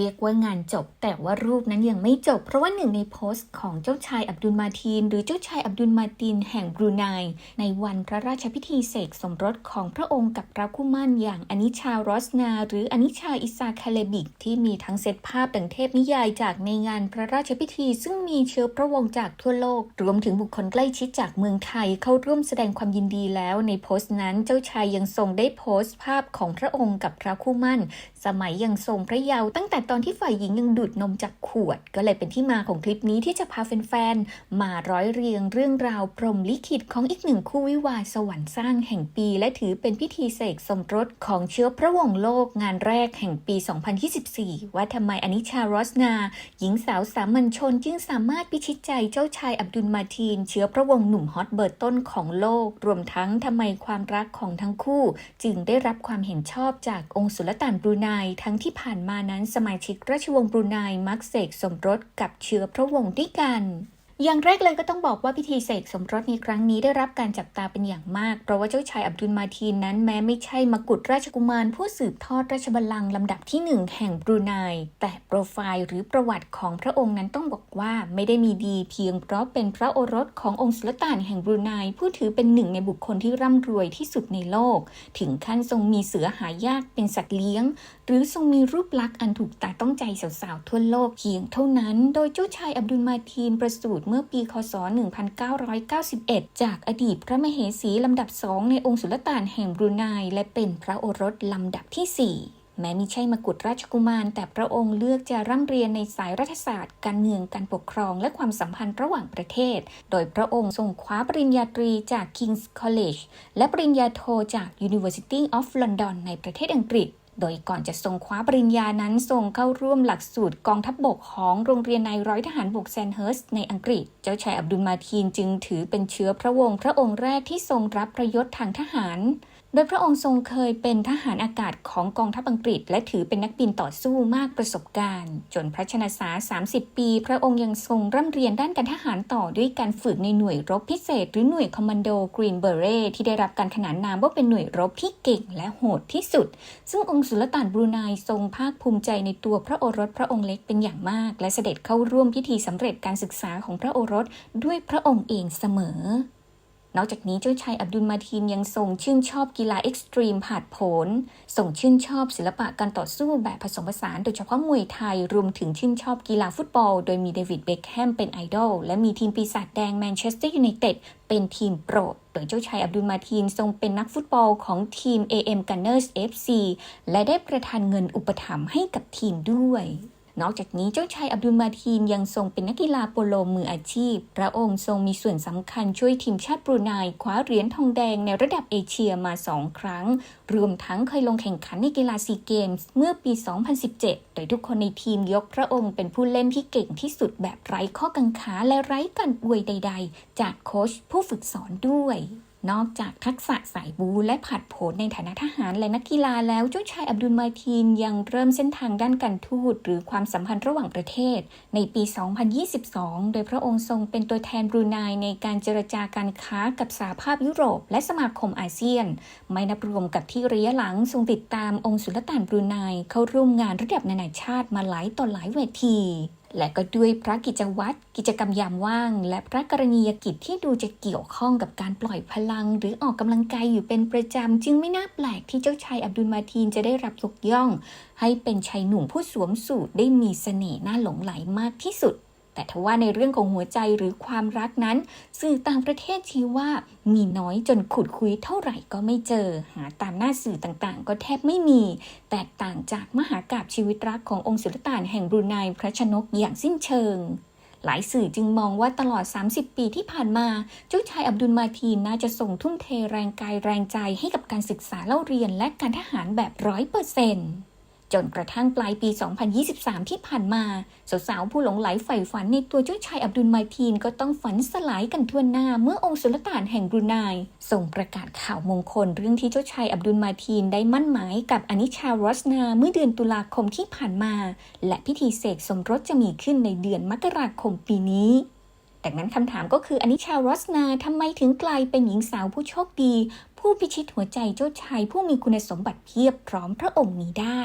เรียกว่างานจบ แต่ว่ารูปนั้นยังไม่จบ เพราะว่าหนึ่งในโพสต์ของเจ้าชายอับดุลมาทีน หรือเจ้าชายอับดุลมาตินแห่งบรูไนในวันพระราชพิธีเสกสมรสของพระองค์กับพระคู่มั่นอย่างอนิชารอสนา หรืออนิชาอิซาคาเลบิก ที่มีทั้งเซตภาพดังเทพนิยายจากในงานพระราชพิธี ซึ่งมีเชื้อพระวงศ์จากทั่วโลก รวมถึงบุคคลใกล้ชิดจากเมืองไทยเข้าร่วมแสดงความยินดีแล้ว ในโพสต์นั้นเจ้าชายยังทรงได้โพสต์ภาพของพระองค์กับพระคู่มั่น สมัยยังทรงพระเยาว์ตั้งแต่ตอนที่ฝ่ายหญิงยังดูดนมจากขวด ก็เลยเป็นที่มาของคลิปนี้ที่จะพาแฟนๆ มาร้อยเรียงเรื่องราวพรหมลิขิตของอีกหนึ่งคู่วิวาสวรรค์สร้างแห่งปี และถือเป็นพิธีเสกสมรสของเชื้อพระวงศ์โลกงานแรกแห่งปี 2024 ว่าทำไมอนิชารอสนา หญิงสาวสามัญชนจึงสามารถพิชิตใจเจ้าชายอับดุลมาทีน เชื้อพระวงศ์หนุ่มฮอตเบอร์ต้นของโลก รวมทั้งทำไมความรักของทั้งคู่ จึงได้รับความเห็นชอบจากองค์สุลต่านบรูไนทั้งที่ผ่านมานั้นสมาชิกราชวงศ์บรูไนมักเสกสมรสกับเชื้อพระวงศ์ด้วยกัน อย่างแรกเลยก็ต้องบอกว่าพิธีเสกสมรสในครั้งนี้ได้รับการจับตาเป็นอย่างมาก เพราะว่าเจ้าชายอับดุลมาทีนนั้นแม้ไม่ใช่มกุฎราชกุมาร ผู้สืบทอดราชบัลลังก์ลำดับที่หนึ่งแห่งบรูไน แต่โปรไฟล์หรือประวัติของพระองค์นั้นต้องบอกว่าไม่ได้มีดีเพียงเพราะเป็นพระโอรสขององค์สุลต่านแห่งบรูไนผู้ถือเป็นหนึ่งในบุคคลที่ร่ำรวยที่สุดในโลก ถึงขั้นทรงมีเสือหายากเป็นสัตว์เลี้ยง หรือทรงมีรูปลักษณ์อันถูกตาต้องใจสาวๆทั่วโลกเพียงเท่านั้น โดยเจ้าชายอับดุลมาทีนประสูติเมื่อปีคศ 1991 จากอดีตพระมเหสีลำดับสองในองค์สุลต่านแห่งบรูไนและเป็นพระโอรสลำดับที่ 4แม้มิใช่มกุฎราชกุมาร แต่พระองค์เลือกจะร่ำเรียนในสายรัฐศาสตร์ การเมืองการปกครองและความสัมพันธ์ระหว่างประเทศ โดยพระองค์ทรงคว้าปริญญาตรีจาก King's College และปริญญาโทจาก University of London ในประเทศอังกฤษ โดยก่อนจะทรงคว้าปริญญานั้นทรงเข้าร่วมหลักสูตรกองทัพบบกของโรงเรียนนายร้อยทหารบกแซนเฮิร์สในอังกฤษ เจ้าชายอับดุลมาทีนจึงถือเป็นเชื้อพระวงศ์พระองค์แรกที่ทรงรับประยศทางทหาร โดยพระองค์ทรงเคยเป็นทหารอากาศของกองทัพอังกฤษ และถือเป็นนักบินต่อสู้มากประสบการณ์ จนพระชนษา30 ปี พระองค์ยังทรงร่ำเรียนด้านการทหารต่อด้วยการฝึกในหน่วยรบพิเศษ หรือหน่วยคอมมานโดกรีนเบเรที่ได้รับการขนานนามว่าเป็นหน่วยรบที่เก่งและโหดที่สุด ซึ่งองค์สุลต่านบรูไนทรงภาคภูมิใจในตัวพระโอรสพระองค์เล็กเป็นอย่างมาก และเสด็จเข้าร่วมพิธีสำเร็จการศึกษาของพระโอรสด้วยพระองค์เองเสมอ นอกจากนี้เจ้าชายอับดุลมาทีนยังทรงชื่นชอบกีฬาเอ็กซ์ตรีมผาดโผนทรงชื่นชอบศิลปะการต่อสู้แบบผสมผสานโดยเฉพาะมวยไทย รวมถึงชื่นชอบกีฬาฟุตบอล โดยมีเดวิดเบคแฮมเป็นไอดอลและมีทีมปีศาจแดงแมนเชสเตอร์ยูไนเต็ดเป็นทีมโปรด โดยเจ้าชายอับดุลมาทีนทรงเป็นนักฟุตบอลของทีม AM Gunners FC และได้ประทานเงินอุปถัมภ์ให้กับทีมด้วย นอกจากนี้เจ้าชายอับดุลมาทีนยังทรงเป็นนักกีฬาโปโลมืออาชีพ พระองค์ทรงมีส่วนสำคัญช่วยทีมชาติบรูไนคว้าเหรียญทองแดงในระดับเอเชียมาสองครั้ง รวมทั้งเคยลงแข่งขันในกีฬาซีเกมส์เมื่อปี 2017 โดยทุกคนในทีมยกพระองค์เป็นผู้เล่นที่เก่งที่สุดแบบไร้ข้อกังขาและไร้การอวยใด ๆ จากโค้ชผู้ฝึกสอนด้วย นอกจากทักษะสายบูและผัดโผนในฐานะทหารและนักกีฬาแล้วเจ้าชายอับดุลมาทีนยังเริ่มเส้นทางด้านการทูตหรือความสัมพันธ์ระหว่างประเทศ ในปี 2022 โดยพระองค์ทรงเป็นตัวแทนบรูไนในการเจรจาการค้ากับสหภาพยุโรป และสมาคมอาเซียน ไม่นับรวมกับที่ระยะหลังทรงติดตามองค์สุลต่านบรูไนเข้าร่วมงานระดับนานาชาติมาหลายต่อหลายเวที และก็ด้วยพระกิจวัตรกิจกรรมยามว่าง และพระกรณียกิจที่ดูจะเกี่ยวข้องกับการปล่อยพลัง หรือออกกำลังกายอยู่เป็นประจำ จึงไม่น่าแปลกที่เจ้าชายอับดุลมาทีนจะได้รับยกย่อง ให้เป็นชายหนุ่มผู้สวมสูทได้มีเสน่ห์น่าหลงไหลมากที่สุด แต่ทว่าในเรื่องของหัวใจหรือความรักนั้น สื่อต่างประเทศชี้ว่ามีน้อยจนขุดคุยเท่าไหร่ก็ไม่เจอ หาตามหน้าสื่อต่างๆ ก็แทบไม่มี แตกต่างจากมหากาบชีวิตรักขององค์สุลต่านแห่งบรูไนพระชนกอย่างสิ้นเชิงหลายสื่อจึงมองว่าตลอด 30 ปีที่ผ่านมา เจ้าชายอับดุลมาทีนน่าจะส่งทุ่มเทแรงกายแรงใจให้กับการศึกษาเล่าเรียนและการทหารแบบร้อยเปอร์เซ็นต์ จนกระทั่งปลายปี 2023 ที่ผ่านมา สาวๆ ผู้หลงไหลใฝ่ฝันในตัวเจ้าชายอับดุลมาทีนก็ต้องฝันสลายกันทั่วหน้าเมื่อองค์สุลต่านแห่งบรูไนส่งประกาศข่าวมงคลเรื่องที่เจ้าชายอับดุลมาทีนได้มั่นหมายกับอนิชารอสนาเมื่อเดือนตุลาคมที่ผ่านมา และพิธีเสกสมรสจะมีขึ้นในเดือนมกราคมปีนี้ดังนั้นคำถามก็คืออนิชารอสนาทำไมถึงกลายเป็นหญิงสาวผู้โชคดี ผู้พิชิตหัวใจเจ้าชายผู้มีคุณสมบัติเพียบพร้อมพระองค์นี้ได้